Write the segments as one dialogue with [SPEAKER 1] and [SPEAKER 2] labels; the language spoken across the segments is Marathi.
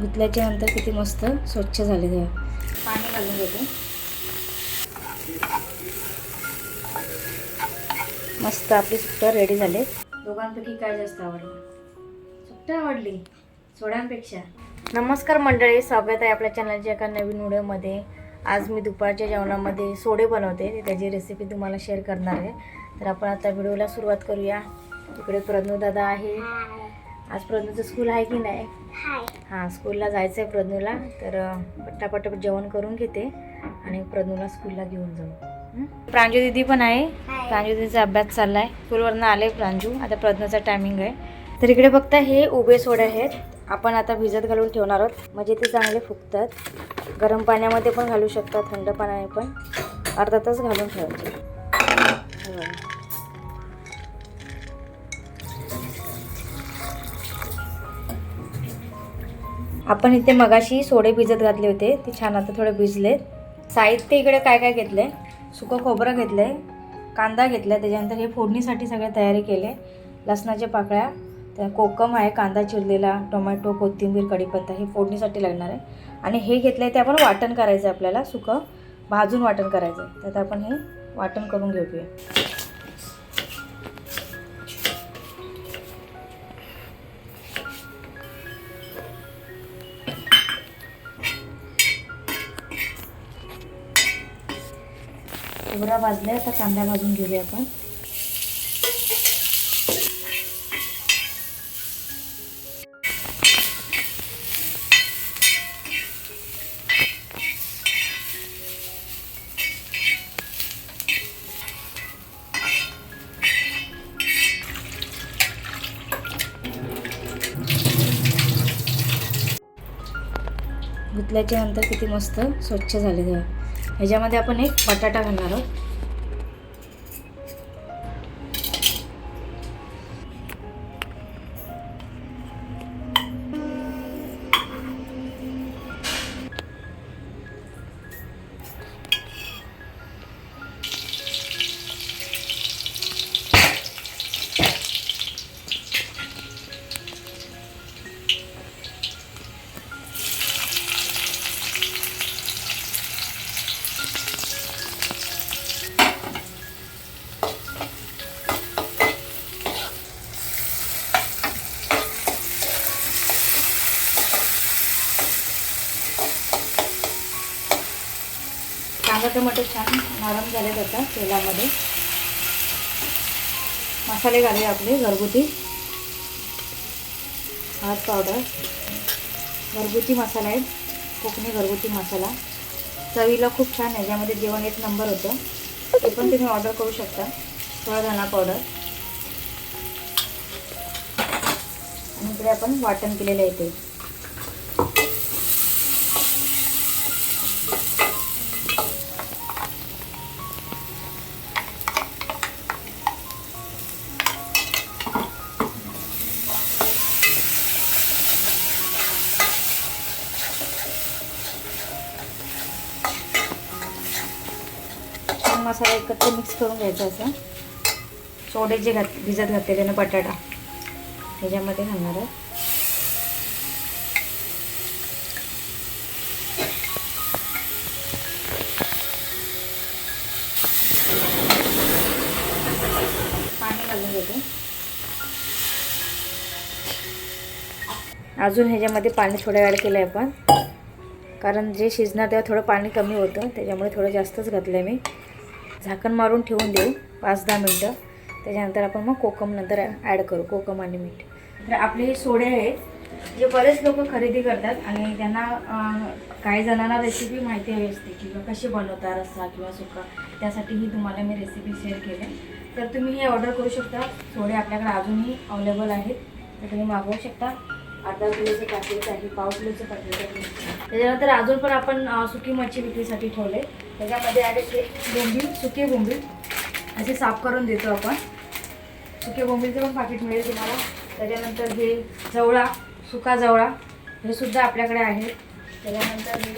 [SPEAKER 1] धुतल्याच्या नंतर किती मस्त स्वच्छ झाले ते. पाणी घालून घेते. मस्त आपली सुट्ट्या रेडी झाले. दोघांपैकी काय जास्त आवडलं? सुट्ट्या आवडली. सोड्यांपेक्षा नमस्कार मंडळी स्वागत आहे आपल्या चॅनलच्या एका नवीन व्हिडिओमध्ये. आज मी दुपारच्या जेवणामध्ये सोडे बनवते. त्याची रेसिपी तुम्हाला शेअर करणार आहे. तर आपण आता व्हिडिओला सुरुवात करूया. इकडे प्रज्ञू दादा आहे. आज प्रज्ञूचं स्कूल आहे की नाही? हां स्कूलला जायचं आहे प्रज्ञूला. तर अं, पटापट जेवण करून घेते आणि प्रज्ञूला स्कूलला घेऊन जाऊ? प्रांजू दिदी पण आहे. प्रांजू दिदीचा अभ्यास चाललाय. स्कूलवरनं आले प्रांजू. आता प्रज्ञाचा टायमिंग आहे. तर इकडे फक्त हे उभे सोडे आहेत. आपण आता भिजत घालून ठेवणार आहोत. म्हणजे ते चांगले फुगतात. गरम पाण्यामध्ये पण घालू शकता थंड पाण्याने पण. अर्धा तास घालून ठेवायचे. आपण इथे मगाशी सोडे भिजत घातले होते. ते छान आता थोडे भिजले. साहित्य इकडे काय काय घेतलं आहे सुकं खोबरं घेतलं आहे कांदा घेतलाय त्याच्यानंतर हे फोडणीसाठी सगळे तयारी केले लसणाच्या पाकळ्या त्या कोकम आहे कांदा चिरलेला टोमॅटो कोथिंबीर कढीपत्ता हे फोडणीसाठी लागणार आहे. आणि हे घेतलं आहे ते आपण वाटण करायचं आहे आपल्याला सुकं भाजून वाटण करायचं आहे तर आपण हे वाटण करून घेऊया. खोबरा भाजलाय आता कांदा भाजून घेऊया आपण. धुतल्याच्या नंतर किती मस्त स्वच्छ झाले तेव्हा ह्याच्यामध्ये आपण एक बटाटा घालणार आहोत. टोमॅटो छान नरम झाले जातात तेलामध्ये. मसाले घालूया आपले घरगुती. हळद पावडर. घरगुती मसाला आहेत कोकणी घरगुती मसाला. चवीला खूप छान आहे. याच्यामध्ये जेवण एक नंबर होतं. ते पण तुम्ही ऑर्डर करू शकता. थोडा धना पावडर. आणि इकडे आपण वाटण केलेलं आहे ते छान मसाला एकत्र मिक्स करून घ्यायचा असं. सोडे जे घात भिजत घातलेले ना बटाटा ह्याच्यामध्ये घालणार आहे. पाणी घालून घेते. अजून ह्याच्यामध्ये पाणी थोड्या वेळ केलं आहे आपण. कारण जे शिजणार तेव्हा थोडं पाणी कमी होतं त्याच्यामुळे थोडं जास्तच घातलं आहे मी. झाकण मारून ठेवून देऊ पाच दहा मिनटं. त्याच्यानंतर आपण मग कोकम नंतर ॲड करू कोकम आणि मीठ. तर आपले हे सोडे आहेत जे बरेच लोक खरेदी करतात आणि त्यांना काही जणांना रेसिपी माहिती हवी असते किंवा कशी बनवता रस्सा किंवा सुका त्यासाठी ही तुम्हाला मी रेसिपी शेअर केली तर तुम्ही हे ऑर्डर करू शकता. सोडे आपल्याकडे अजूनही अवेलेबल आहेत. तर तुम्ही मागवू शकता. अर्धा किलोचं पॅकेट आहे पाव किलोचं पॅकेट आहे. त्याच्यानंतर अजून पण आपण सुकी मच्छी विक्रीसाठी ठेवले. त्याच्यामध्ये आहे ते बोंबील सुके बोंबील. असे साफ करून देतो आपण. सुके बोंबीलचं पण पाकिट मिळेल तुम्हाला. त्याच्यानंतर हे जवळा सुका जवळा हे सुद्धा आपल्याकडे आहे. त्याच्यानंतर हे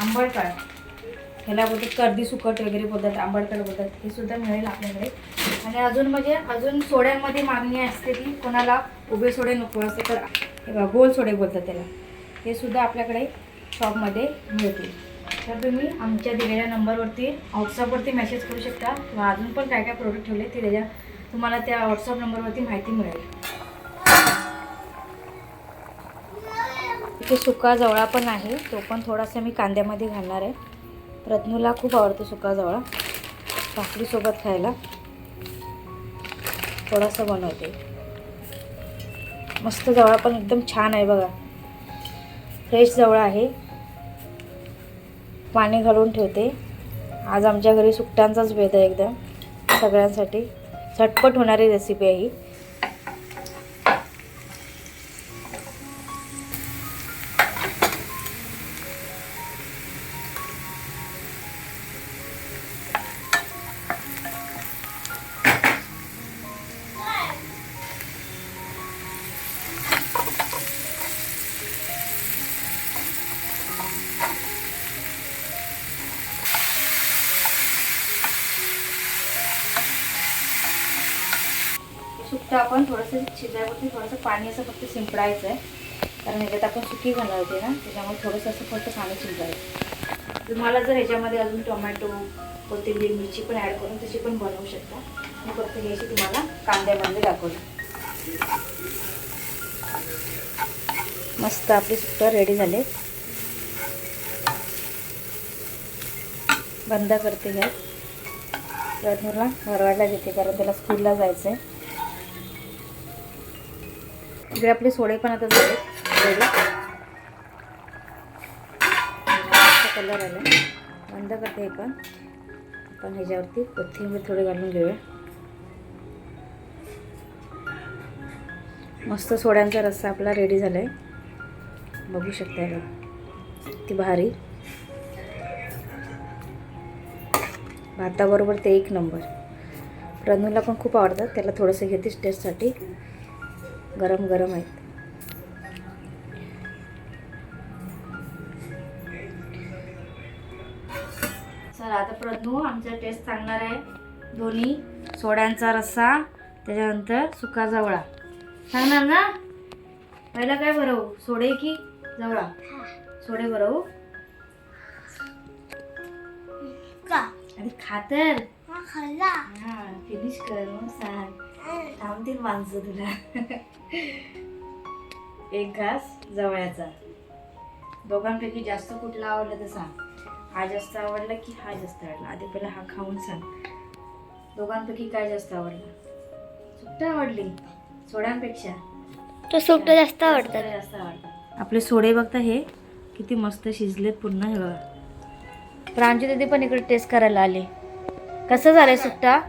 [SPEAKER 1] आंबळकाळ ह्याला बोलतात कर्दी सुकट वगैरे बोलतात आंबळकाळ बोलतात. हे सुद्धा मिळेल आपल्याकडे. आणि अजून म्हणजे अजून सोड्यांमध्ये मागणी असते की कोणाला उभे सोडे नको असते तर गोल सोडे बोलतात त्याला. हे सुद्धा आपल्याकडे शॉपमध्ये मिळतील. तर तुम्ही आमच्या दिलेल्या नंबरवरती व्हॉट्सअपवरती मेसेज करू शकता किंवा अजून पण काय काय प्रोडक्ट ठेवले ते त्याच्या तुम्हाला त्या व्हॉट्सअप नंबरवरती माहिती मिळेल. इथे सुका जवळा पण आहे तो पण थोडासा मी कांद्यामध्ये घालणार आहे. रत्नूला खूप आवडतो सुका जवळा भाकरीसोबत खायला. थोडासा बनवते. मस्त जवळा पण एकदम छान आहे बघा. फ्रेश जवळ आहे. पाणी घालून ठेवते. आज आमच्या घरी सुट्ट्यांचाच भेद आहे एकदम. सगळ्यांसाठी. झटपट होणारी रेसिपी आहे ही. तर आपण थोडंसं शिजायवरती थोडंसं पाणी असं फक्त शिंपडायचं आहे कारण ह्याच्यात आपण सुकी घालणार होते ना त्याच्यामुळे थोडंसं असं फक्त पाणी शिंपडायचं. तुम्हाला जर ह्याच्यामध्ये अजून टोमॅटो कोथिंबीर मिरची पण ॲड करून तशी पण बनवू शकता. मी फक्त हे अशी तुम्हाला कांद्यामध्ये दाखवली मस्त आपली सुकटा रेडी झाले. बंद करते गॅस रत्नूरला भरवायला घेते कारण त्याला स्कूलला जायचं आहे इकडे आपले सोडे पण आता झाले. कलर आला. बंद करते हे पण. आपण ह्याच्यावरती कोथिंबीर थोडी घालून घेऊया. मस्त सोड्यांचा रस्सा आपला रेडी झाला आहे बघू शकता ती भारी. भाताबरोबर ते एक नंबर रनूला पण खूप आवडतात. त्याला थोडंसं घेतेच टेस्टसाठी गरम गरम आहेत. चला आता प्रज्ञू आमचा टेस्ट सांगणार आहे. दोन्ही सोड्यांचा रस्सा त्याच्यानंतर सुका जवळा सांगणार ना? पहिला काय भरवू? सोडे की जवळा? सोडे भरवू? आणि खातर हा फिनिश कर मग सांग. थांबतील माणसं तुला. एक घास जवळचा. दोघांपैकी जास्त कुठला आवडला तर सांग. हा जास्त आवडला की हा जास्त आवडला? आधी पहिला हा खाऊन सांग. दोघांपैकी काय जास्त आवडला? सुट्ट आवडली. सोड्यांपेक्षा.
[SPEAKER 2] तो सुकट जास्त आवडतात
[SPEAKER 1] जास्त आवडतात. आपले सोडे बघता हे किती मस्त शिजलेत पुन्हा हे बघा. प्रांजू दिदी पण इकडे टेस्ट करायला आले. कसं झालंय सुट्टा?